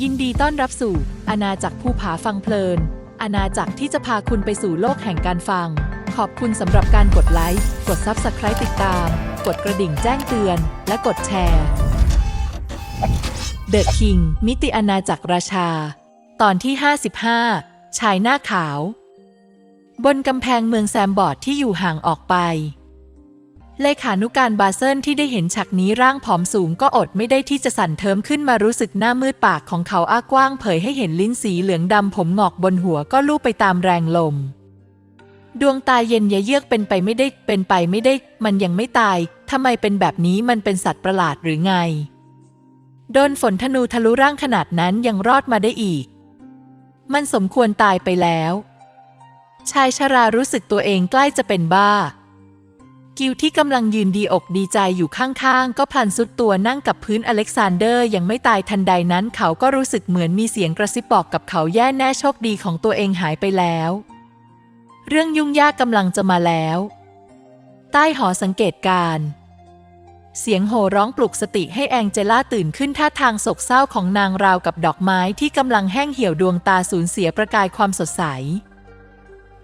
ยินดีต้อนรับสู่อาณาจักรภูผาฟังเพลิน อาณาจักรที่จะพาคุณไปสู่โลกแห่งการฟัง ขอบคุณสำหรับการกดไลค์ กด Subscribe ติดตาม กดกระดิ่งแจ้งเตือน และกดแชร์ The King มิติอาณาจักรราชา ตอนที่ 55 ชายหน้าขาว บนกำแพงเมืองแซมบอร์ดที่อยู่ห่างออกไป เลขานุการบาเซิลที่ได้เห็นฉากนี้ร่างผอมสูงก็อดไม่ได้ที่จะสั่นเทิมขึ้นมารู้สึกหน้ามืดปากของเขาอ้ากว้างเผยให้เห็นลิ้นสีเหลืองดำผมงอกบนหัวก็ลู่ไปตามแรงลม ดวงตาเย็นยะเยือกเป็นไปไม่ได้เป็นไปไม่ได้ มันยังไม่ตายทำไมเป็นแบบนี้มันเป็นสัตว์ประหลาดหรือไง โดนฝนธนูทะลุร่างขนาดนั้นยังรอดมาได้อีก มันสมควรตายไปแล้ว ชายชรารู้สึกตัวเองใกล้จะเป็นบ้า กิวที่กำลังยืนดีอกดีใจอยู่ข้างๆ ก็พลันสุดตัวนั่งกับพื้นอเล็กซานเดอร์ยังไม่ตายทันใดนั้นเขาก็รู้สึกเหมือนมีเสียงกระซิบบอกกับเขาแย่แน่โชคดีของตัวเองหายไปแล้ว เรื่องยุ่งยากกำลังจะมาแล้ว ใต้หอสังเกตการ เสียงโห่ร้องปลุกสติให้แองเจล่าตื่นขึ้นท่าทางโศกเศร้าของนางราวกับดอกไม้ที่กำลังแห้งเหี่ยวดวงตาสูญเสียประกายความสดใส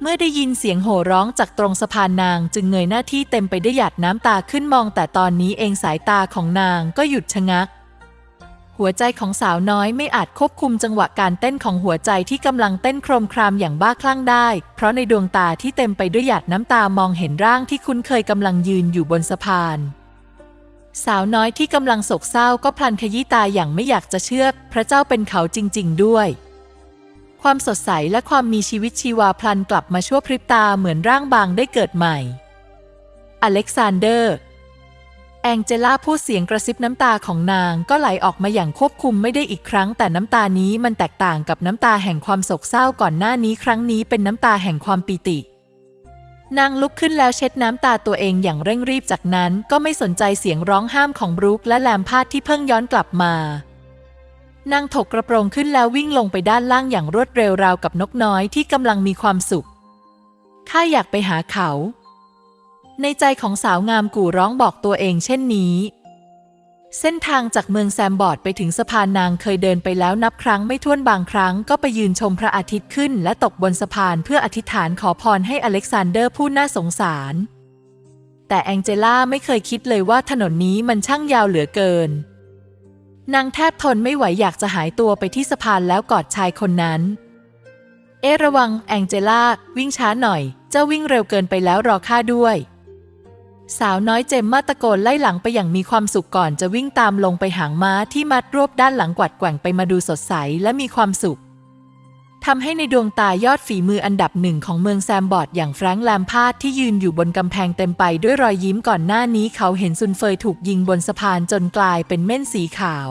เมื่อได้ยินเสียงโห่ร้องจากตรงสะพานนางจึงเงยหน้าที่เต็มไปด้วยหยาดน้ำตาขึ้นมองแต่ตอนนี้เองสายตาของนางก็หยุดชะงัก หัวใจของสาวน้อยไม่อาจควบคุมจังหวะการเต้นของหัวใจที่กำลังเต้นโครมครามอย่างบ้าคลั่งได้ เพราะในดวงตาที่เต็มไปด้วยหยาดน้ำตามองเห็นร่างที่คุ้นเคยกำลังยืนอยู่บนสะพาน สาวน้อยที่กำลังโศกเศร้าก็พลันขยี้ตาอย่างไม่อยากจะเชื่อ พระเจ้าเป็นเขาจริง ๆ ด้วย ความสดใสและความมีชีวิตชีวาพลันกลับมาชั่วพริบตาเหมือนร่างบางได้เกิดใหม่ อเล็กซานเดอร์ แองเจล่าพูดเสียงกระซิบน้ำตาของนางก็ไหลออกมาอย่างควบคุมไม่ได้อีกครั้ง แต่น้ำตานี้มันแตกต่างกับน้ำตาแห่งความโศกเศร้าก่อนหน้านี้ครั้งนี้เป็นน้ำตาแห่งความปีตินางลุกขึ้นแล้วเช็ดน้ำตาตัวเองอย่างเร่งรีบจากนั้นก็ไม่สนใจเสียงร้องห้ามของบรูคและแลมพาดที่เพิ่งย้อนกลับมา นางถกกระโปรงขึ้นแล้ววิ่งลงไปด้านล่างอย่างรวดเร็วราวกับนกน้อยที่กำลังมีความสุข ข้าอยากไปหาเขา ในใจของสาวงามกู่ร้องบอกตัวเองเช่นนี้ เส้นทางจากเมืองแซมบอร์ดไปถึงสะพานนางเคยเดินไปแล้วนับครั้งไม่ถ้วนบางครั้งก็ไปยืนชมพระอาทิตย์ขึ้น และตกบนสะพานเพื่ออธิษฐานขอพรให้อเล็กซานเดอร์ผู้น่าสงสาร แต่แองเจล่าไม่เคยคิดเลยว่าถนนนี้มันช่างยาวเหลือเกิน นางแทบทนไม่ไหวอยากจะหายตัวไปที่สะพานแล้วกอดชายคนนั้น เอะระวังแองเจล่าวิ่งช้าหน่อย เจ้าวิ่งเร็วเกินไปแล้วรอข้าด้วย สาวน้อยเจมมาตะโกนไล่หลังไปอย่างมีความสุขก่อนจะวิ่งตามลงไปหางม้าที่มัดรวบด้านหลังกวัดแกว่งไปมาดูสดใสและมีความสุข ทำให้ในดวงตายอดฝีมืออันดับหนึ่งของเมืองแซมบอร์ดอย่างแฟรงค์แลมพาดที่ยืนอยู่บนกำแพงเต็มไปด้วยรอยยิ้มก่อนหน้านี้เขาเห็นซุนเฟยถูกยิงบนสะพานจนกลายเป็นเม่นสีขาว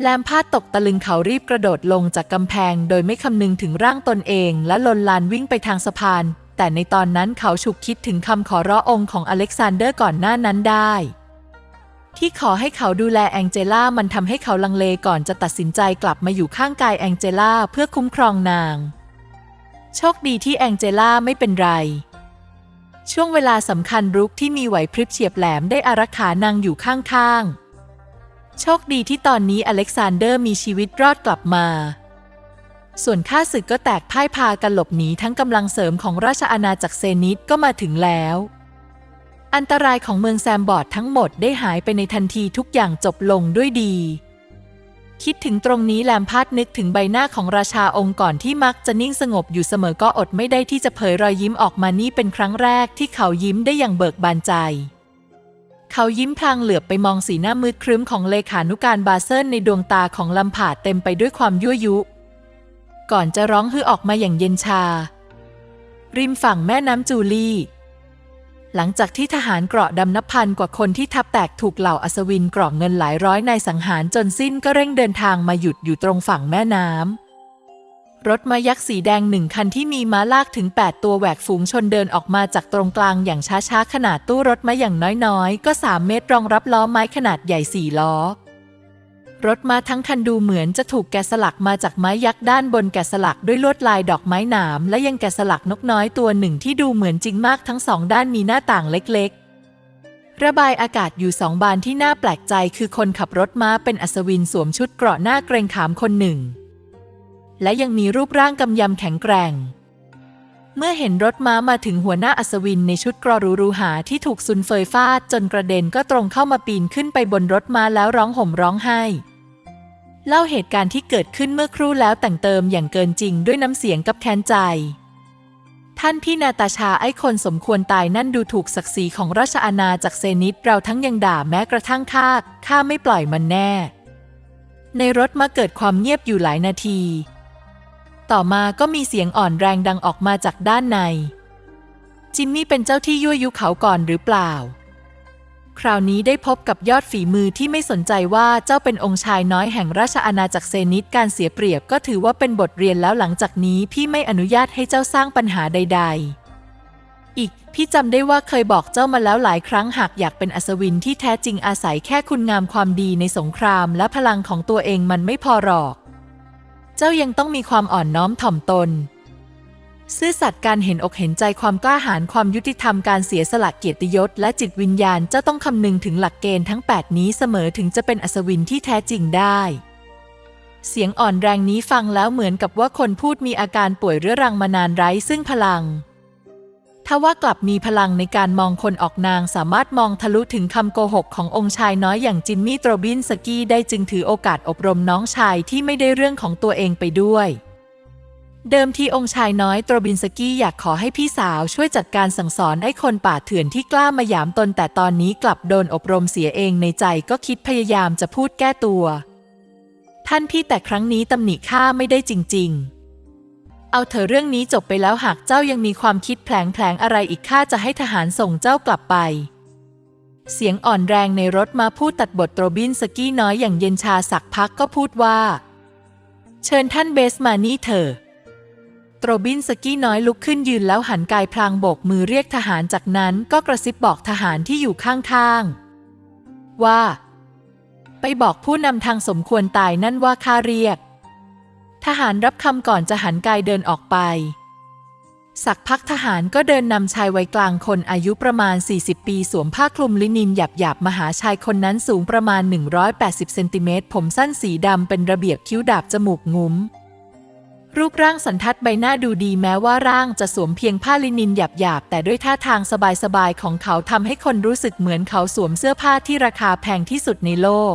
แลมพาดตกตะลึงเขารีบกระโดดลงจากกำแพงโดยไม่คำนึงถึงร่างตนเองและลนลานวิ่งไปทางสะพาน แต่ในตอนนั้นเขาฉุกคิดถึงคำขอร้อองค์ของอเล็กซานเดอร์ก่อนหน้านั้นได้ ที่ขอให้เขาดูแลแองเจล่ามันทำให้เขาลังเลก่อนจะตัดสินใจกลับมาอยู่ข้างกายแองเจล่าเพื่อคุ้มครองนาง โชคดีที่แองเจล่าไม่เป็นไร ช่วงเวลาสำคัญรุกที่มีไหวพริบเฉียบแหลมได้อารักขานางอยู่ข้างๆ โชคดีที่ตอนนี้อเล็กซานเดอร์มีชีวิตรอดกลับมา ส่วนข้าศึกก็แตกพ่ายพากันหลบหนีทั้งกำลังเสริมของราชอาณาจักรเซนิตก็มาถึงแล้ว อันตรายของเมืองแซมบอร์ดทั้งหมดได้หายไปในทันทีทุกอย่างจบลงด้วยดี คิดถึงตรงนี้แลมพาดนึกถึงใบหน้าของราชาองค์ก่อนที่มักจะนิ่งสงบอยู่เสมอก็อดไม่ได้ที่จะเผยรอยยิ้มออกมานี่เป็นครั้งแรกที่เขายิ้มได้อย่างเบิกบานใจ เขายิ้มพลางเหลือบไปมองสีหน้ามืดครึ้มของเลขานุการบาเซิลในดวงตาของลำผาดเต็มไปด้วยความยั่วยุ ก่อนจะร้องฮือออกมาอย่างเย็นชา ริมฝั่งแม่น้ำจูลี่ หลังจากที่ทหารเกราะดำนับพันกว่าคนที่ทับแตกถูกเหล่าอัศวินเกราะเงินหลายร้อยนายสังหารจนสิ้นก็เร่งเดินทางมาหยุดอยู่ตรงฝั่งแม่น้ำรถมายักษ์สีแดงหนึ่งคันที่มีม้าลากถึง 8 ตัวแหวกฝูงชนเดินออกมาจากตรงกลางอย่างช้าๆ ขนาดตู้รถมาอย่างน้อยๆ ก็ 3 เมตรรองรับล้อไม้ขนาดใหญ่สี่ล้อ รถม้าทั้งคันดูเหมือนจะถูกแกะสลักมาจากไม้ยักษ์ด้านบนแกะสลักด้วยลวดลายดอกไม้หนาม และยังแกะสลักนกน้อยตัวหนึ่งที่ดูเหมือนจริงมากทั้งสองด้านมีหน้าต่างเล็กๆ ระบายอากาศอยู่สองบานที่น่าแปลกใจคือคนขับรถม้าเป็นอัศวินสวมชุดเกราะหน้าเกรงขามคนหนึ่ง และยังมีรูปร่างกำยำแข็งแกร่ง เมื่อเห็นรถม้ามาถึงหัวหน้าอัศวินในชุดกรอรูรูหาที่ถูกซุนเฟยฟาดจนกระเด็นก็ตรงเข้ามาปีนขึ้นไปบนรถม้าแล้วร้องห่มร้องไห้ เล่าเหตุการณ์ที่เกิดขึ้นเมื่อครู่แล้วแต่งเติมอย่างเกินจริงด้วยน้ำเสียงกับแค้นใจ ท่านพี่นาตาชาไอ้คนสมควรตายนั่นดูถูกศักดิ์ศรีของราชอาณาจากรเซนิตเราทั้งยังด่าแม้กระทั่งข้าข้าไม่ปล่อยมันแน่ ในรถมาเกิดความเงียบอยู่หลายนาที ต่อมาก็มีเสียงอ่อนแรงดังออกมาจากด้านใน จิมมี่เป็นเจ้าที่ยั่วยุเขาก่อนหรือเปล่า คราวนี้ได้พบกับยอดฝีมือที่ไม่สนใจว่าเจ้าเป็นองค์ชายน้อยแห่งราชอาณาจักรเซนิตการเสียเปรียบก็ถือว่าเป็นบทเรียนแล้วหลังจากนี้พี่ไม่อนุญาตให้เจ้าสร้างปัญหาใด ๆ อีกพี่จำได้ว่าเคยบอกเจ้ามาแล้วหลายครั้งหากอยากเป็นอัศวินที่แท้จริงอาศัยแค่คุณงามความดีในสงครามและพลังของตัวเองมันไม่พอหรอก เจ้ายังต้องมีความอ่อนน้อมถ่อมตน ซื่อสัตย์การเห็นอกเห็นใจความกล้าหาญความยุติธรรมการเสียสละเกียรติยศและจิตวิญญาณจ้าต้องคำนึงถึงหลักเกณฑ์ทั้ง 8 นี้เสมอถึงจะเป็นอัศวินที่แท้จริงได้ เสียงอ่อนแรงนี้ฟังแล้วเหมือนกับว่าคนพูดมีอาการป่วยเรื้อรังมานานไร้ซึ่งพลังทว่ากลับมีพลังในการมองคนออกนางสามารถมองทะลุถึงคำโกหกขององค์ชายน้อยอย่างจิมมี่โตรบินสกี้ได้จึงถือโอกาสอบรมน้องชายที่ไม่ได้เรื่องของตัวเองไปด้วย เดิมทีองค์ชายน้อยโตรบินสกี้อยากขอให้พี่สาวช่วยจัดการสั่งสอนไอ้คนป่าเถื่อนที่กล้ามาหยามตนแต่ตอนนี้กลับโดนอบรมเสียเองในใจก็คิดพยายามจะพูดแก้ตัว ท่านพี่แต่ครั้งนี้ตำหนิข้าไม่ได้จริง ๆ เอาเถอเรื่องนี้จบไปแล้วหากเจ้ายังมีความคิดแผลงๆอะไรอีกข้าจะให้ทหารส่งเจ้ากลับไป เสียงอ่อนแรงในรถมาพูดตัดบทโตรบินสกี้น้อยอย่างเย็นชาสักพักก็พูดว่า เชิญท่านเบสมานี่เถอะ โตรบินสกี้น้อยลุกขึ้นยืนแล้วหันกายพลางโบกมือเรียกทหารจากนั้นก็กระซิบบอกทหารที่อยู่ข้างๆ ว่า ไปบอกผู้นำทางสมควรตายนั่นว่าข้าเรียก ทหารรับคำก่อนจะหันกายเดินออกไป สักพักทหารก็เดินนำชายวัยกลางคนอายุประมาณ 40 ปีสวมผ้าคลุมลินินหยาบๆมาหาชายคนนั้นสูงประมาณ 180 เซนติเมตรผมสั้นสีดำเป็นระเบียบคิ้วดาบจมูกงุ้ม รูปร่างสันทัดใบหน้าดูดีแม้ว่าร่างจะสวมเพียงผ้าลินินหยาบๆ แต่ด้วยท่าทางสบายๆ ของเขาทำให้คนรู้สึกเหมือนเขาสวมเสื้อผ้าที่ราคาแพงที่สุดในโลก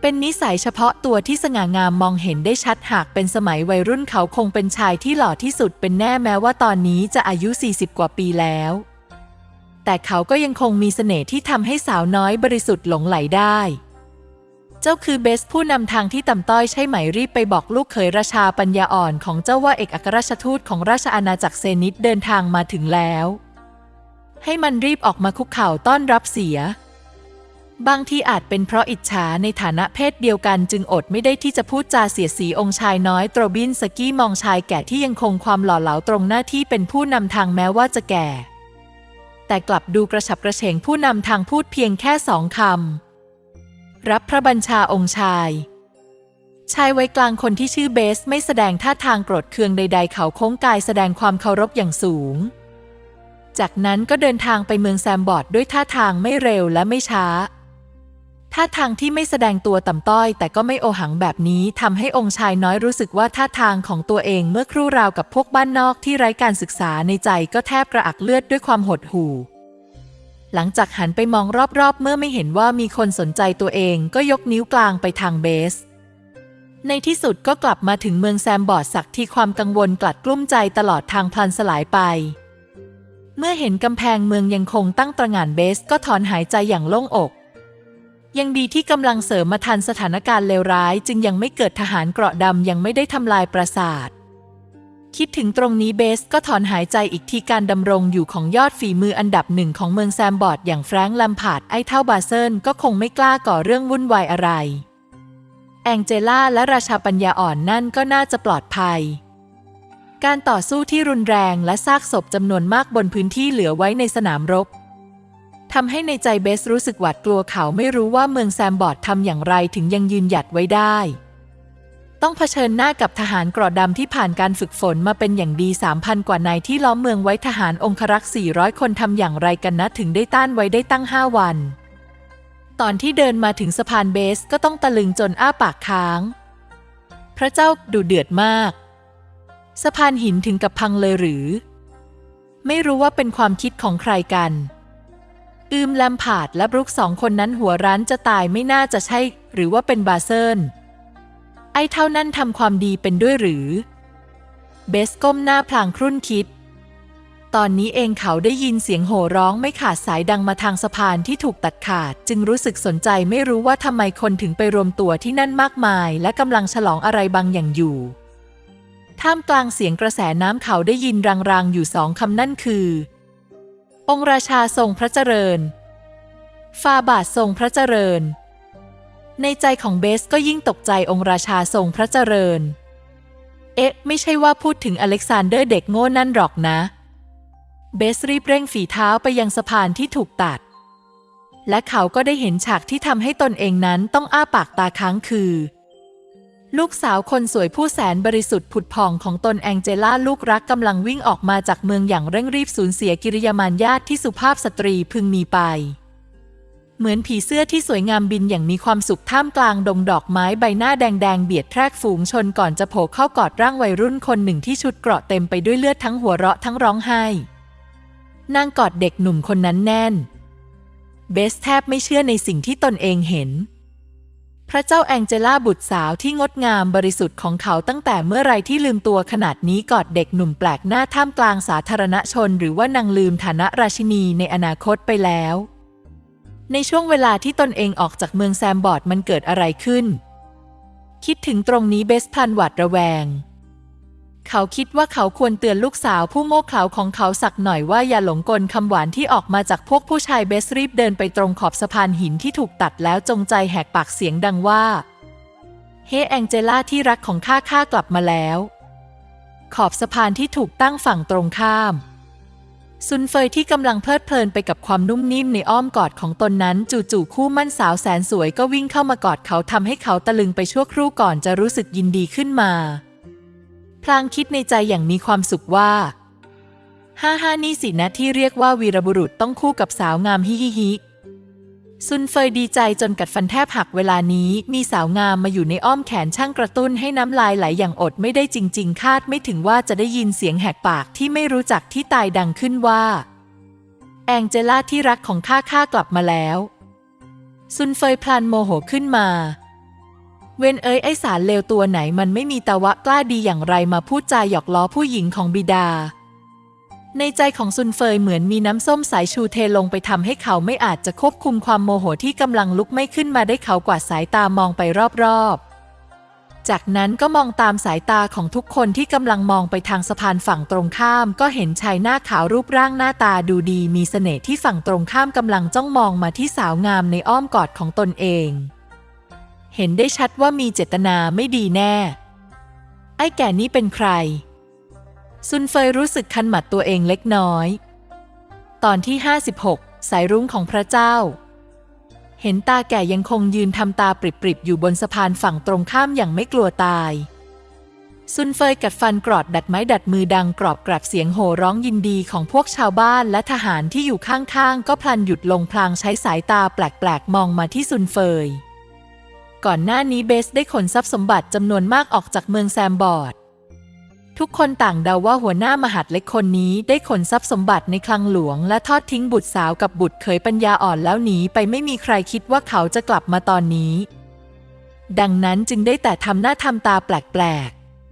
เป็นนิสัยเฉพาะตัวที่สง่างามมองเห็นได้ชัดหากเป็นสมัยวัยรุ่นเขาคงเป็นชายที่หล่อที่สุดเป็นแน่แม้ว่าตอนนี้จะอายุ 40 กว่าปีแล้ว แต่เขาก็ยังคงมีเสน่ห์ที่ทำให้สาวน้อยบริสุทธิ์หลงไหลได้ เจ้าคือเบสผู้นำทางที่ต่ำต้อยใช่ไหมรีบไปบอกลูกเขยราชาปัญญาอ่อนของเจ้าว่าเอกอัครราชทูตของราชอาณาจักรเซนิตเดินทางมาถึงแล้ว ให้มันรีบออกมาคุกเข่าต้อนรับเสีย บางที่อาจเป็นเพราะอิจฉาในฐานะเพศเดียวกันจึงอดไม่ได้ที่จะพูดจาเสียสีองค์ชายน้อยโตรบินสกี้มองชายแก่ที่ยังคงความหล่อเหลาตรงหน้าที่เป็นผู้นำทางแม้ว่าจะแก่ แต่กลับดูกระฉับกระเฉงผู้นำทางพูดเพียงแค่สองคำ รับพระบัญชาองค์ชาย ชายไวัยกลางคนที่ชื่อเบสไม่แสดงท่าทางโกรธเคืองใด ๆ เขาโค้งกายแสดงความเคารพอย่างสูง จากนั้นก็เดินทางไปเมืองแซมบอร์ดด้วยท่าทางไม่เร็วและไม่ช้า ท่าทางที่ไม่แสดงตัวต่ำต้อย แต่ก็ไม่โอหังแบบนี้ทำให้องค์ชายน้อยรู้สึกว่าท่าทางของตัวเองเมื่อครู่ราวกับพวกบ้านนอกที่ไร้การศึกษาในใจก็แทบกระอักเลือดด้วยความหดหู่ หลังจากหันไปมองรอบๆ เมื่อไม่เห็นว่ามีคนสนใจตัวเองก็ยกนิ้วกลางไปทางเบส ในที่สุดก็กลับมาถึงเมืองแซมบอร์ดสักที่ความกังวลกลัดกลุ้มใจตลอดทางพลันสลายไป เมื่อเห็นกำแพงเมืองยังคงตั้งตระหง่านเบสก็ถอนหายใจอย่างโล่งอก ยังดีที่กำลังเสริมมาทันสถานการณ์เลวร้าย จึงยังไม่เกิดทหารเกราะดำยังไม่ได้ทำลายปราสาท คิดถึงตรงนี้เบสก็ถอนหายใจอีกทีการดำรงอยู่ของยอดฝีมืออันดับหนึ่งของเมืองแซมบอร์ดอย่างแฟรงค์แลมพาร์ดไอเท่าบาเซิลก็คงไม่กล้าก่อเรื่องวุ่นวายอะไร แองเจล่าและราชาปัญญาอ่อนนั่นก็น่าจะปลอดภัย การต่อสู้ที่รุนแรงและซากศพจำนวนมากบนพื้นที่เหลือไว้ในสนามรบทำให้ในใจเบสรู้สึกหวาดกลัวเขาไม่รู้ว่าเมืองแซมบอร์ดทำอย่างไรถึงยังยืนหยัดไว้ได้ ต้องเผชิญหน้ากับทหารกรอดำที่ผ่านการฝึกฝนมาเป็นอย่างดี 3,000 กว่านายที่ล้อมเมืองไว้ทหารองครักษ์ 400 คนทำอย่างไรกันนะถึงได้ต้านไว้ได้ตั้ง 5 วัน ตอนที่เดินมาถึงสะพานเบสก็ต้องตะลึงจนอ้าปากค้าง พระเจ้าดูเดือดมาก สะพานหินถึงกับพังเลยหรือ ไม่รู้ว่าเป็นความคิดของใครกันอืมแลมผาดและบรุกสองคนนั้นหัวร้านจะตายไม่น่าจะใช่ หรือว่าเป็นบาเซิล อ้เท่านั้นทำความดีเป็นด้วยหรือ เบสก้มหน้าพลางครุ่นคิด ตอนนี้เองเขาได้ยินเสียงโห่ร้องไม่ขาดสายดังมาทางสะพานที่ถูกตัดขาด จึงรู้สึกสนใจไม่รู้ว่าทำไมคนถึงไปรวมตัวที่นั่นมากมาย และกำลังฉลองอะไรบางอย่างอยู่ ท่ามกลางเสียงกระแสน้ำเขาได้ยินรางๆอยู่สองคำนั่นคือ องค์ราชาทรงพระเจริญฟาบาททรงพระเจริญ ในใจของเบสก็ยิ่งตกใจองค์ราชาทรงพระเจริญ เอ๊ะ ไม่ใช่ว่าพูดถึงอเล็กซานเดอร์เด็กโง่นั่นหรอกนะ เบสรีบเร่งฝีเท้าไปยังสะพานที่ถูกตัด และเขาก็ได้เห็นฉากที่ทำให้ตนเองนั้นต้องอ้าปากตาค้างคือ ลูกสาวคนสวยผู้แสนบริสุทธิ์ผุดผ่องของตนแองเจล่าลูกรักกำลังวิ่งออกมาจากเมืองอย่างเร่งรีบสูญเสียกิริยามารยาทที่สุภาพสตรีพึงมีไป เหมือนผีเสื้อที่สวยงามบินอย่างมีความสุขท่ามกลางดงดอกไม้ใบหน้าแดงๆ เบียดแทรกฝูงชนก่อนจะโผล่เข้ากอดร่างวัยรุ่นคนหนึ่งที่ชุดเกราะเต็มไปด้วยเลือดทั้งหัวเราะทั้งร้องไห้ นางกอดเด็กหนุ่มคนนั้นแน่น เบสแทบไม่เชื่อในสิ่งที่ตนเองเห็น พระเจ้าแองเจล่าบุตรสาวที่งดงามบริสุทธิ์ของเขาตั้งแต่เมื่อไรที่ลืมตัวขนาดนี้กอดเด็กหนุ่มแปลกหน้าท่ามกลางสาธารณชน หรือว่านางลืมฐานะราชินีในอนาคตไปแล้ว ในช่วงเวลาที่ตนเองออกจากเมืองแซมบอร์ดมันเกิดอะไรขึ้น คิดถึงตรงนี้เบสพันหวาดระแวง เขาคิดว่าเขาควรเตือนลูกสาวผู้โง่เขลาของเขาสักหน่อยว่าอย่าหลงกลคำหวานที่ออกมาจากพวกผู้ชายเบสรีบเดินไปตรงขอบสะพานหินที่ถูกตัดแล้วจงใจแหกปากเสียงดังว่า เฮ้แองเจล่าที่รักของข้าข้ากลับมาแล้ว ขอบสะพานที่ถูกตั้งฝั่งตรงข้าม ซุนเฟยที่กำลังเพลิดเพลินไปกับความนุ่มนิ่มในอ้อมกอดของตนนั้น จู่ๆคู่มั่นสาวแสนสวยก็วิ่งเข้ามากอดเขาทำให้เขาตะลึงไปชั่วครู่ก่อนจะรู้สึกยินดีขึ้นมา พลางคิดในใจอย่างมีความสุขว่าฮ่าฮ่านี่สินะที่เรียกว่าวีรบุรุษต้องคู่กับสาวงามฮิฮิฮิ ซุนเฟยดีใจจนกัดฟันแทบหักเวลานี้มีสาวงามมาอยู่ในอ้อมแขนช่างกระตุ้นให้น้ำลายไหลอย่างอดไม่ได้จริง ๆ คาดไม่ถึงว่าจะได้ยินเสียงแหกปากที่ไม่รู้จักที่ตายดังขึ้นว่า แองเจล่าที่รักของข้าข้ากลับมาแล้ว ซุนเฟยพลันโมโหขึ้นมา เวนเอ้ยไอสารเลวตัวไหนมันไม่มีตาวะกล้าดีอย่างไรมาพูดจาหยอกล้อผู้หญิงของบิดา ในใจของซุนเฟยเหมือนมีน้ำส้มสายชูเทลงไปทำให้เขาไม่อาจจะควบคุมความโมโหที่กำลังลุกไม่ขึ้นมาได้เขากวาดสายตามองไปรอบๆ จากนั้นก็มองตามสายตาของทุกคนที่กำลังมองไปทางสะพานฝั่งตรงข้าม ก็เห็นชายหน้าขาวรูปร่างหน้าตาดูดีมีเสน่ห์ที่ฝั่งตรงข้ามกำลังจ้องมองมาที่สาวงามในอ้อมกอดของตนเอง เห็นได้ชัดว่ามีเจตนาไม่ดีแน่ ไอ้แก่นี้เป็นใคร ซุนเฟยรู้สึกคันหมัดตัวเองเล็กน้อย ตอนที่ 56 สายรุ้งของพระเจ้า เห็นตาแก่ยังคงยืนทำตาปริบๆ อยู่บนสะพานฝั่งตรงข้ามอย่างไม่กลัวตาย ซุนเฟยกัดฟันกรอดดัดไม้ดัดมือดังกรอบกรับเสียงโห่ร้องยินดีของพวกชาวบ้านและทหารที่อยู่ข้างๆ ก็พลันหยุดลงพลางใช้สายตาแปลกๆ มองมาที่ซุนเฟย ก่อนหน้านี้เบสได้ขนทรัพย์สมบัติจำนวนมากออกจากเมืองแซมบอร์ด ทุกคนต่างเดาว่าหัวหน้ามหาดเล็กคนนี้ได้ขนทรัพย์สมบัติในคลังหลวง และทอดทิ้งบุตรสาวกับบุตรเขยปัญญาอ่อนแล้วหนีไปไม่มีใครคิดว่าเขาจะกลับมาตอนนี้ ดังนั้นจึงได้แต่ทำหน้าทำตาแปลก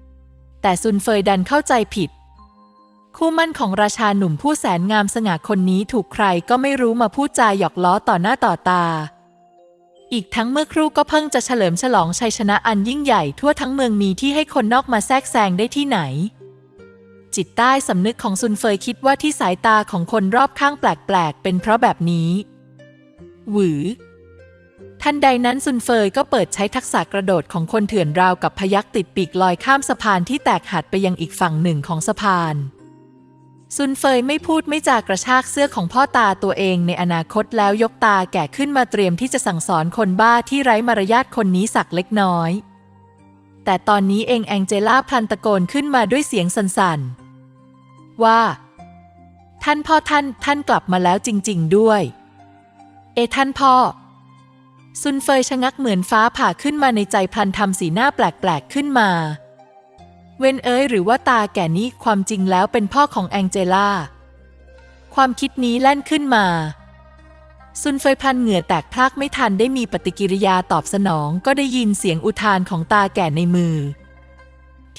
ๆ แต่ซุนเฟยดันเข้าใจผิด คู่มั่นของราชาหนุ่มผู้แสนงามสง่าคนนี้ถูกใครก็ไม่รู้มาพูดจาหยอกล้อต่อหน้าต่อตา อีกทั้งเมื่อครู่ก็เพิ่งจะเฉลิมฉลองชัยชนะอันยิ่งใหญ่ทั่วทั้งเมืองมีที่ให้คนนอกมาแทรกแซงได้ที่ไหน จิตใต้สำนึกของซุนเฟยคิดว่าที่สายตาของคนรอบข้างแปลกๆ เป็นเพราะแบบนี้ หวือ ทันใดนั้นซุนเฟยก็เปิดใช้ทักษะกระโดดของคนเถื่อนราวกับพยักติดปีกลอยข้ามสะพานที่แตกหักไปยังอีกฝั่งหนึ่งของสะพาน ซุนเฟยไม่พูดไม่จากระชากเสื้อของพ่อตาตัวเองในอนาคตแล้วยกตาแก่ขึ้นมาเตรียมที่จะสั่งสอนคนบ้าที่ไร้มารยาทคนนี้สักเล็กน้อย แต่ตอนนี้เองแองเจล่าพลันตะโกนขึ้นมาด้วยเสียงสั่นๆ ว่า ท่านพ่อท่านท่านกลับมาแล้วจริง ๆ ด้วย เอท่านพ่อ ซุนเฟยชะงักเหมือนฟ้าผ่าขึ้นมาในใจพลันทำสีหน้าแปลกๆขึ้นมา เวนเอ้ยหรือว่าตาแก่นี้ความจริงแล้วเป็นพ่อของแองเจล่า ความคิดนี้แล่นขึ้นมา ซุนเฟยพันเหงื่อแตกพลากไม่ทันได้มีปฏิกิริยาตอบสนองก็ได้ยินเสียงอุทานของตาแก่ในมือ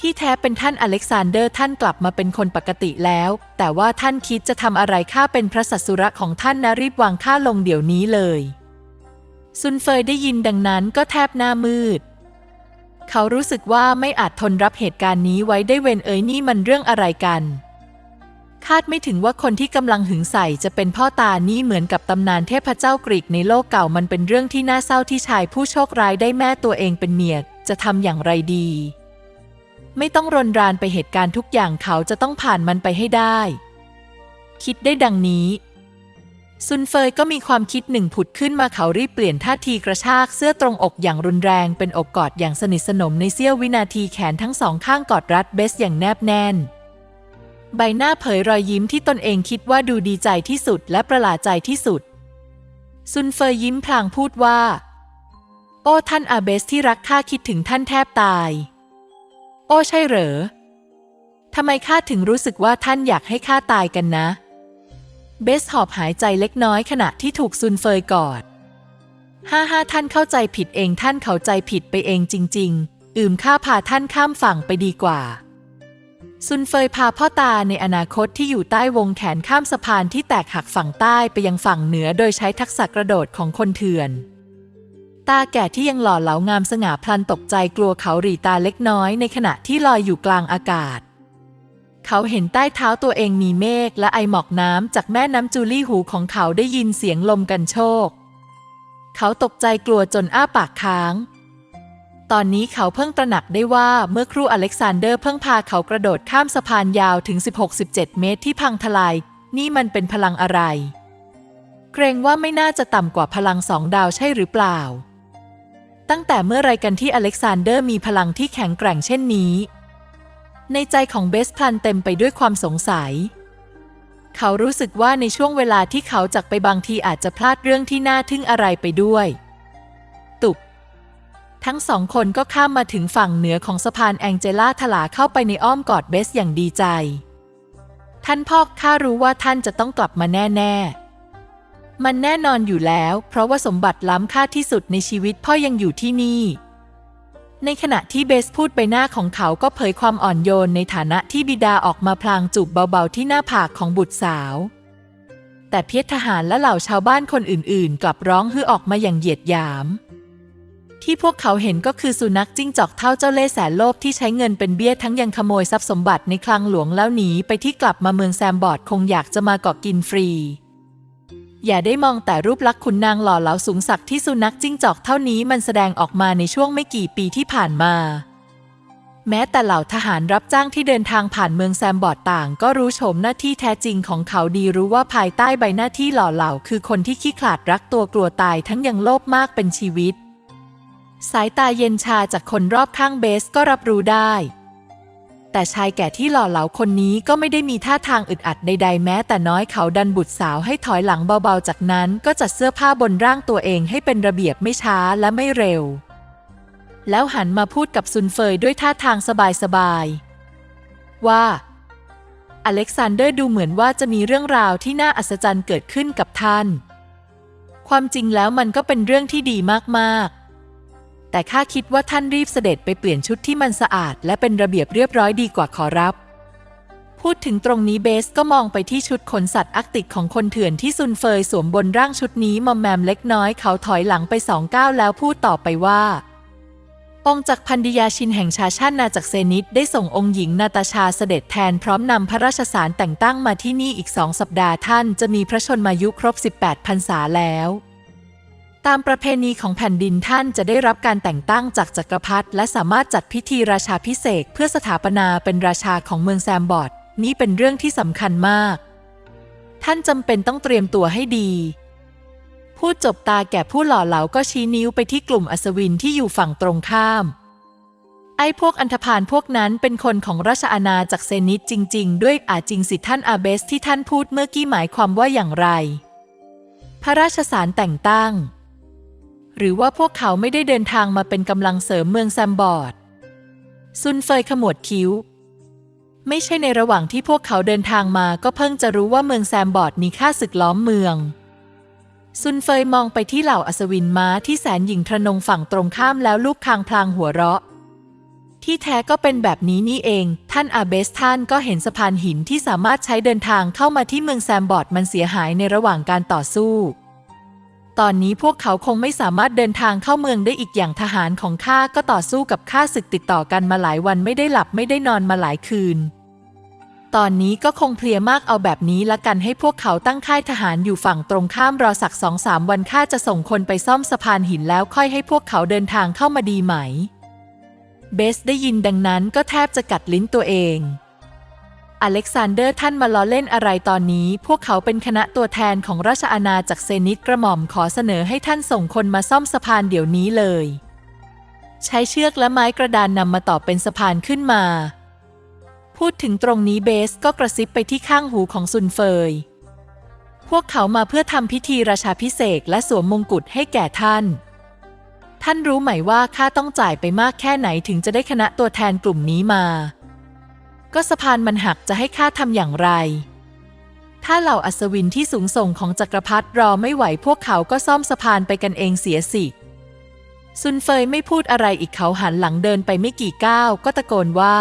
ที่แท้เป็นท่านอเล็กซานเดอร์ท่านกลับมาเป็นคนปกติแล้ว แต่ว่าท่านคิดจะทำอะไรข้าเป็นพระสัสุระของท่านนะรีบวางข้าลงเดี๋ยวนี้เลย ซุนเฟยได้ยินดังนั้นก็แทบหน้ามืด เขารู้สึกว่าไม่อาจทนรับเหตุการณ์นี้ไว้ได้เวนเอ๋ยนี่มันเรื่องอะไรกัน คาดไม่ถึงว่าคนที่กำลังหึงใส่จะเป็นพ่อตานี่เหมือนกับตำนานเทพเจ้ากรีกในโลกเก่ามันเป็นเรื่องที่น่าเศร้าที่ชายผู้โชคร้ายได้แม่ตัวเองเป็นเมียจะทำอย่างไรดี ไม่ต้องรนรานไปเหตุการณ์ทุกอย่างเขาจะต้องผ่านมันไปให้ได้ คิดได้ดังนี้ ซุนเฟยก็มีความคิดหนึ่งผุดขึ้นมาเขารีบเปลี่ยนท่าทีกระชากเสื้อตรงอกอย่างรุนแรงเป็นอกกอดอย่างสนิทสนมในเสี้ยววินาทีแขนทั้งสองข้างกอดรัดเบสอย่างแนบแน่น ใบหน้าเผยรอยยิ้มที่ตนเองคิดว่าดูดีใจที่สุดและประหลาดใจที่สุด ซุนเฟยยิ้มพลางพูดว่า โอ้ท่านอาเบสที่รักข้าคิดถึงท่านแทบตาย โอ้ใช่เหรอทำไมข้าถึงรู้สึกว่าท่านอยากให้ข้าตายกันนะ เบสหอบหายใจเล็กน้อยขณะที่ถูกซุนเฟยกอดห้าห้าท่านเข้าใจผิดเองท่านเข้าใจผิดไปเองจริง ๆ อืมข้าพาท่านข้ามฝั่งไปดีกว่า ซุนเฟยพาพ่อตาในอนาคตที่อยู่ใต้วงแขนข้ามสะพานที่แตกหักฝั่งใต้ไปยังฝั่งเหนือโดยใช้ทักษะกระโดดของคนเถื่อน ตาแก่ที่ยังหล่อเหลางามสง่าพลันตกใจกลัวเขาหรีตาเล็กน้อยในขณะที่ลอยอยู่กลางอากาศ เขาเห็นใต้เท้าตัวเองมีเมฆและไอหมอกน้ำจากแม่น้ำจูลี่หูของเขาได้ยินเสียงลมกันโชก เขาตกใจกลัวจนอ้าปากค้าง ตอนนี้เขาเพิ่งตระหนักได้ว่าเมื่อครูอเล็กซานเดอร์เพิ่งพาเขากระโดดข้ามสะพานยาวถึง 16-17 เมตรที่พังทลาย นี่มันเป็นพลังอะไร เกรงว่าไม่น่าจะต่ำกว่าพลังสองดาวใช่หรือเปล่า ตั้งแต่เมื่อไรกันที่อเล็กซานเดอร์มีพลังที่แข็งแกร่งเช่นนี้ ในใจของเบสพลันเต็มไปด้วยความสงสัย เขารู้สึกว่าในช่วงเวลาที่เขาจากไปบางทีอาจจะพลาดเรื่องที่น่าทึ่งอะไรไปด้วย ตุบทั้งสองคนก็ข้ามมาถึงฝั่งเหนือของสะพานแองเจล่าถลาเข้าไปในอ้อมกอดเบสอย่างดีใจ ท่านพ่อข้ารู้ว่าท่านจะต้องกลับมาแน่ๆ มันแน่นอนอยู่แล้ว เพราะว่าสมบัติล้ำค่าที่สุดในชีวิตพ่อยังอยู่ที่นี่ ในขณะที่เบสพูดใบหน้าของเขาก็เผยความอ่อนโยนในฐานะที่บิดาออกมาพลางจูบเบาๆที่หน้าผากของบุตรสาว แต่เพียรทหารและเหล่าชาวบ้านคนอื่นๆ กลับร้องฮือออกมาอย่างเหยียดหยาม ที่พวกเขาเห็นก็คือสุนัขจิ้งจอกเท่าเจ้าเล่ห์แสนโลภที่ใช้เงินเป็นเบี้ยทั้งยังขโมยทรัพย์สมบัติในคลังหลวงแล้วหนีไปที่กลับมาเมืองแซมบอร์ดคงอยากจะมาเกาะกินฟรี อย่าได้มองแต่รูปลักษณ์ขุนนางหล่อเหลาสูงสักที่สุนัขจิ้งจอกเท่านี้มันแสดงออกมาในช่วงไม่กี่ปีที่ผ่านมา แม้แต่เหล่าทหารรับจ้างที่เดินทางผ่านเมืองแซมบอร์ดต่าง ก็รู้โฉมหน้าที่แท้จริงของเขาดีรู้ว่าภายใต้ใบหน้าที่หล่อเหลาคือคนที่ขี้ขลาดรักตัวกลัวตายทั้งยังโลภมากเป็นชีวิต สายตาเย็นชาจากคนรอบข้างเบสก็รับรู้ได้ แต่ชายแก่ที่หล่อเหลาคนนี้ก็ไม่ได้มีท่าทางอึดอัดใดๆแม้แต่น้อยเขาดันบุตรสาวให้ถอยหลังเบาๆ จากนั้นก็จัดเสื้อผ้าบนร่างตัวเองให้เป็นระเบียบไม่ช้าและไม่เร็ว แล้วหันมาพูดกับซุนเฟยด้วยท่าทางสบายๆว่า อเล็กซานเดอร์ดูเหมือนว่าจะมีเรื่องราวที่น่าอัศจรรย์เกิดขึ้นกับท่าน ความจริงแล้วมันก็เป็นเรื่องที่ดีมากๆ แต่ข้าคิดว่าท่านรีบเสด็จไปเปลี่ยนชุดที่มันสะอาด และเป็นระเบียบเรียบร้อยดีกว่าขอรับ พูดถึงตรงนี้เบสก็มองไปที่ชุดขนสัตว์อาร์กติกของคนเถื่อนที่ซุนเฟยสวมบนร่างชุดนี้มอมแมมเล็กน้อยเขาถอยหลังไปสองก้าวแล้วพูดต่อไปว่า องค์จักรพันดิยาชินแห่งชาชาตินาจากเซนิตได้ส่งองค์หญิงนาตาชาเสด็จแทนพร้อมนำพระราชสารแต่งตั้งมาที่นี่อีกสองสัปดาห์ท่านจะมีพระชนมายุครบ 18พรรษาแล้ว ตามประเพณีของแผ่นดินท่านจะได้รับการแต่งตั้งจากจักรพรรดิและสามารถจัดพิธีราชาพิเศษเพื่อสถาปนาเป็นราชาของเมืองแซมบอร์ด นี่เป็นเรื่องที่สำคัญมาก ท่านจำเป็นต้องเตรียมตัวให้ดี พูดจบตาแก่ผู้หล่อเหลาก็ชี้นิ้วไปที่กลุ่มอัศวินที่อยู่ฝั่งตรงข้าม ไอ้พวกอันธพาลพวกนั้นเป็นคนของราชอาณาจากรเซนิตจริง ๆ ด้วยอาจริงสิท่านอาเบสที่ท่านพูดเมื่อกี้หมายความว่าอย่างไร พระราชสารแต่งตั้ง หรือว่าพวกเขาไม่ได้เดินทางมาเป็นกำลังเสริมเมืองแซมบอร์ด ซุนเฟยขมวดคิ้ว ไม่ใช่ในระหว่างที่พวกเขาเดินทางมาก็เพิ่งจะรู้ว่าเมืองแซมบอร์ดมีค่าศึกล้อมเมือง ซุนเฟยมองไปที่เหล่าอัศวินม้าที่แสนหญิงทะนงฝั่งตรงข้ามแล้วลูกคางพลางหัวเราะ ที่แท้ก็เป็นแบบนี้นี่เอง ท่านอาเบสท่านก็เห็นสะพานหินที่สามารถใช้เดินทางเข้ามาที่เมืองแซมบอร์ดมันเสียหายในระหว่างการต่อสู้ ตอนนี้พวกเขาคงไม่สามารถเดินทางเข้าเมืองได้อีกอย่างทหารของข้าก็ต่อสู้กับข้าศึกติดต่อกันมาหลายวันไม่ได้หลับไม่ได้นอนมาหลายคืน ตอนนี้ก็คงเพลียมากเอาแบบนี้ละกันให้พวกเขาตั้งค่ายทหารอยู่ฝั่งตรงข้ามรอสักสองสามวันข้าจะส่งคนไปซ่อมสะพานหินแล้วค่อยให้พวกเขาเดินทางเข้ามาดีไหม เบสได้ยินดังนั้นก็แทบจะกัดลิ้นตัวเอง อเล็กซานเดอร์ท่านมาล้อเล่นอะไรตอนนี้ พวกเขาเป็นคณะตัวแทนของราชอาณาจากรเซนิตกระหม่อมขอเสนอให้ท่านส่งคนมาซ่อมสะพานเดี๋ยวนี้เลย ใช้เชือกและไม้กระดานนำมาต่อเป็นสะพานขึ้นมา พูดถึงตรงนี้เบสก็กระซิบไปที่ข้างหูของซุนเฟย พวกเขามาเพื่อทำพิธีราชาพิเศษและสวมมงกุฎให้แก่ท่าน ท่านรู้ไหมว่าข้าต้องจ่ายไปมากแค่ไหนถึงจะได้คณะตัวแทนกลุ่มนี้มา ก็สะพานมันหักจะให้ข้าทำอย่างไร ถ้าเหล่าอัศวินที่สูงส่งของจักรพรรดิรอไม่ไหวพวกเขาก็ซ่อมสะพานไปกันเองเสียสิซุนเฟยไม่พูดอะไรอีกเขาหันหลังเดินไปไม่กี่ก้าวก็ตะโกนว่า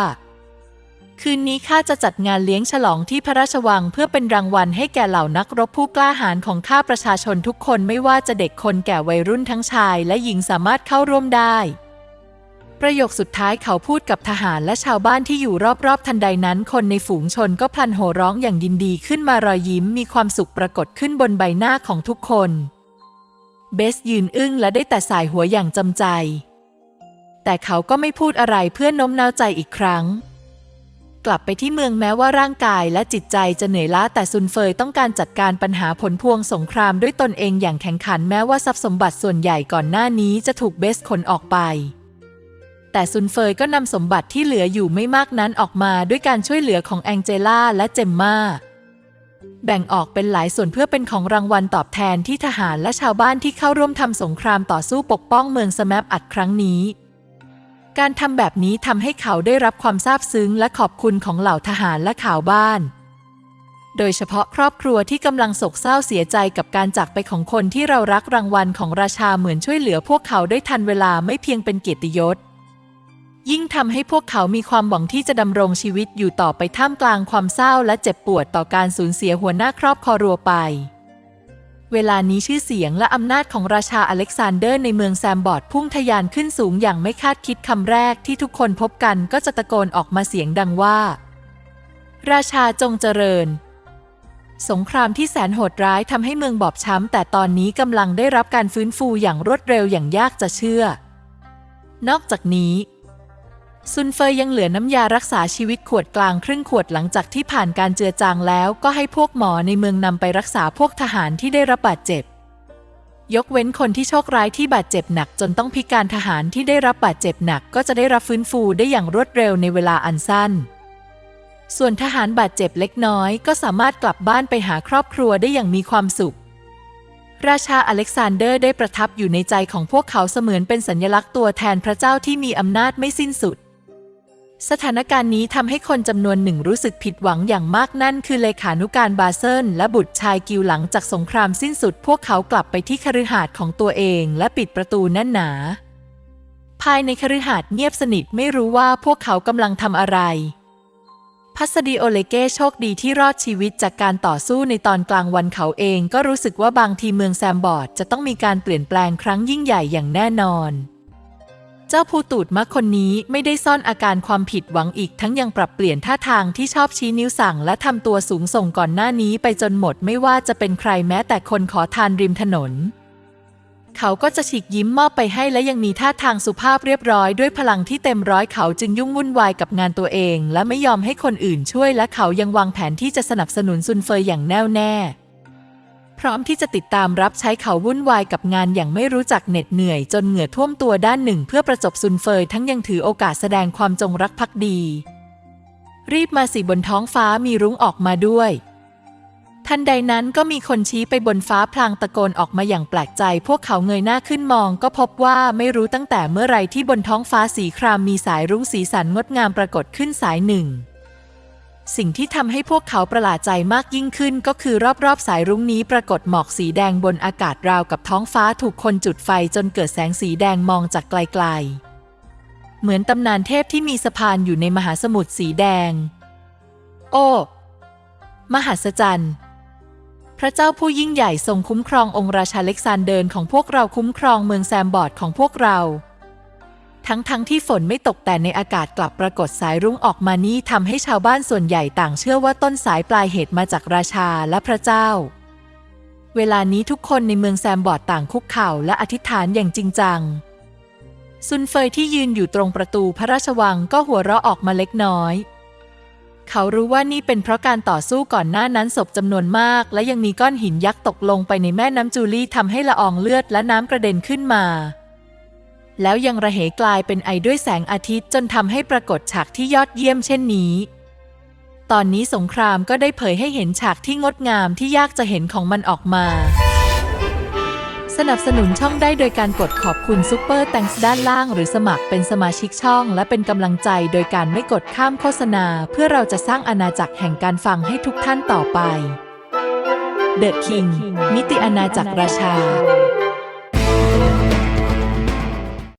คืนนี้ข้าจะจัดงานเลี้ยงฉลองที่พระราชวังเพื่อเป็นรางวัลให้แก่เหล่านักรบผู้กล้าหาญของข้าประชาชนทุกคนไม่ว่าจะเด็กคนแก่วัยรุ่นทั้งชายและหญิงสามารถเข้าร่วมได้ ประโยคสุดท้ายเขาพูดกับทหารและชาวบ้านที่อยู่รอบๆ ทันใดนั้นคนในฝูงชนก็พลันโห่ร้องอย่างยินดีขึ้นมารอยยิ้มมีความสุขปรากฏขึ้นบนใบหน้าของทุกคน เบสยืนอึ้งและได้แต่สายหัวอย่างจำใจ แต่เขาก็ไม่พูดอะไรเพื่อน้มน้าวใจอีกครั้ง กลับไปที่เมืองแม้ว่าร่างกายและจิตใจจะเหนื่อยล้าแต่ซุนเฟยต้องการจัดการปัญหาผลพวงสงครามด้วยตนเองอย่างแข็งขันแม้ว่าทรัพย์สมบัติส่วนใหญ่ก่อนหน้านี้จะถูกเบสขนออกไป แต่ซุนเฟยก็นำสมบัติที่เหลืออยู่ไม่มากนั้นออกมาด้วยการช่วยเหลือของแองเจล่าและเจมมาแบ่งออกเป็นหลายส่วนเพื่อเป็นของรางวัลตอบแทนที่ทหารและชาวบ้านที่เข้าร่วมทำสงครามต่อสู้ปกป้องเมืองสแมปอัดครั้งนี้ การทำแบบนี้ทำให้เขาได้รับความซาบซึ้งและขอบคุณของเหล่าทหารและข่าวบ้าน โดยเฉพาะครอบครัวที่กำลังโศกเศร้าเสียใจกับการจากไปของคนที่เรารักรางวัลของราชาเหมือนช่วยเหลือพวกเขาได้ทันเวลาไม่เพียงเป็นเกียรติยศ ยิ่งทำให้พวกเขามีความหวังที่จะดำรงชีวิตอยู่ต่อไปท่ามกลางความเศร้าและเจ็บปวดต่อการสูญเสียหัวหน้าครอบครัวไป เวลานี้ชื่อเสียงและอำนาจของราชาอเล็กซานเดอร์ในเมืองแซมบอร์ดพุ่งทะยานขึ้นสูงอย่างไม่คาดคิดคำแรกที่ทุกคนพบกันก็จะตะโกนออกมาเสียงดังว่า ราชาจงเจริญสงครามที่แสนโหดร้ายทำให้เมืองบอบช้ำ แต่ตอนนี้กำลังได้รับการฟื้นฟูอย่างรวดเร็วอย่างยากจะเชื่อ นอกจากนี้ ซุนเฟยยังเหลือน้ำยารักษาชีวิตขวดกลางครึ่งขวดหลังจากที่ผ่านการเจือจางแล้วก็ให้พวกหมอในเมืองนำไปรักษาพวกทหารที่ได้รับบาดเจ็บ ยกเว้นคนที่โชคร้ายที่บาดเจ็บหนักจนต้องพิการทหารที่ได้รับบาดเจ็บหนักก็จะได้รับฟื้นฟูได้อย่างรวดเร็วในเวลาอันสั้น ส่วนทหารบาดเจ็บเล็กน้อยก็สามารถกลับบ้านไปหาครอบครัวได้อย่างมีความสุขราชาอเล็กซานเดอร์ได้ประทับอยู่ในใจของพวกเขาเสมือนเป็นสัญลักษณ์ตัวแทนพระเจ้าที่มีอำนาจไม่สิ้นสุด สถานการณ์นี้ทำให้คนจำนวนหนึ่งรู้สึกผิดหวังอย่างมากนั่นคือเลขานุการบาเซิลและบุตรชายกิวหลังจากสงครามสิ้นสุด พวกเขากลับไปที่คฤหาสน์ของตัวเองและปิดประตูแน่นหนา ภายในคฤหาสน์เงียบสนิทไม่รู้ว่าพวกเขากำลังทำอะไร พัสดีโอเลเก้โชคดีที่รอดชีวิตจากการต่อสู้ในตอนกลางวันเขาเองก็รู้สึกว่าบางทีเมืองแซมบอร์ดจะต้องมีการเปลี่ยนแปลงครั้งยิ่งใหญ่อย่างแน่นอน เจ้าผู้ตูดมักคนนี้ไม่ได้ซ่อนอาการความผิดหวังอีกทั้งยังปรับเปลี่ยนท่าทางที่ชอบชี้นิ้วสั่งและทำตัวสูงส่งก่อนหน้านี้ไปจนหมดไม่ว่าจะเป็นใครแม้แต่คนขอทานริมถนน เขาก็จะฉีกยิ้มมอบไปให้และยังมีท่าทางสุภาพเรียบร้อยด้วยพลังที่เต็มร้อยเขาจึงยุ่งวุ่นวายกับงานตัวเอง และไม่ยอมให้คนอื่นช่วยและเขายังวางแผนที่จะสนับสนุนซุนเฟยอย่างแน่วแน่ พร้อมที่จะติดตามรับใช้เขาวุ่นวายกับงานอย่างไม่รู้จักเหน็ดเหนื่อย จนเหงื่อท่วมตัวด้านหนึ่งเพื่อประจบซุนเฟยทั้งยังถือโอกาสแสดงความจงรักภักดี รีบมาสิบนท้องฟ้ามีรุ้งออกมาด้วย ทันใดนั้นก็มีคนชี้ไปบนฟ้าพลางตะโกนออกมาอย่างแปลกใจ พวกเขาเงยหน้าขึ้นมอง ก็พบว่าไม่รู้ตั้งแต่เมื่อไรที่บนท้องฟ้าสีครามมีสายรุ้งสีสันงดงามปรากฏขึ้นสายหนึ่ง สิ่งที่ทำให้พวกเขาประหลาดใจมากยิ่งขึ้นก็คือรอบๆสายรุ้งนี้ปรากฏหมอกสีแดงบนอากาศราวกับท้องฟ้าถูกคนจุดไฟจนเกิดแสงสีแดงมองจากไกลๆ เหมือนตำนานเทพที่มีสะพานอยู่ในมหาสมุทรสีแดง โอ้ มหัศจรรย์ พระเจ้าผู้ยิ่งใหญ่ทรงคุ้มครององค์ราชาเล็กซานเดินของพวกเราคุ้มครองเมืองแซมบอร์ดของพวกเรา ทั้งๆทที่ฝนไม่ตกแต่ในอากาศกลับปรากฏสายรุ้งออกมานี้ทำให้ชาวบ้านส่วนใหญ่ต่างเชื่อว่าต้นสายปลายเหตุมาจากราชาและพระเจ้า เวลานี้ทุกคนในเมืองแซมบอร์ดต่างคุกเข่าและอธิษฐานอย่างจริงจัง ซุนเฟยที่ยืนอยู่ตรงประตูพระราชวังก็หัวเราะออกมาเล็กน้อย เขารู้ว่านี่เป็นเพราะการต่อสู้ก่อนหน้านั้นศพจำนวนมาก และยังมีก้อนหินยักษ์ตกลงไปในแม่น้ำจูลี่ทำให้ละอองเลือดและน้ำกระเด็นขึ้นมา แล้วยังระเหกลายเป็นไอด้วยแสงอาทิตย์จนทำให้ปรากฏฉากที่ยอดเยี่ยมเช่นนี้ ตอนนี้สงครามก็ได้เผยให้เห็นฉากที่งดงามที่ยากจะเห็นของมันออกมาสนับสนุนช่องได้โดยการกดขอบคุณซุปเปอร์แตงส์ด้านล่างหรือสมัครเป็นสมาชิกช่อง และเป็นกำลังใจโดยการไม่กดข้ามโฆษณา เพื่อเราจะสร้างอาณาจักรแห่งการฟังให้ทุกท่านต่อไป The King มิติอาณาจักรราชา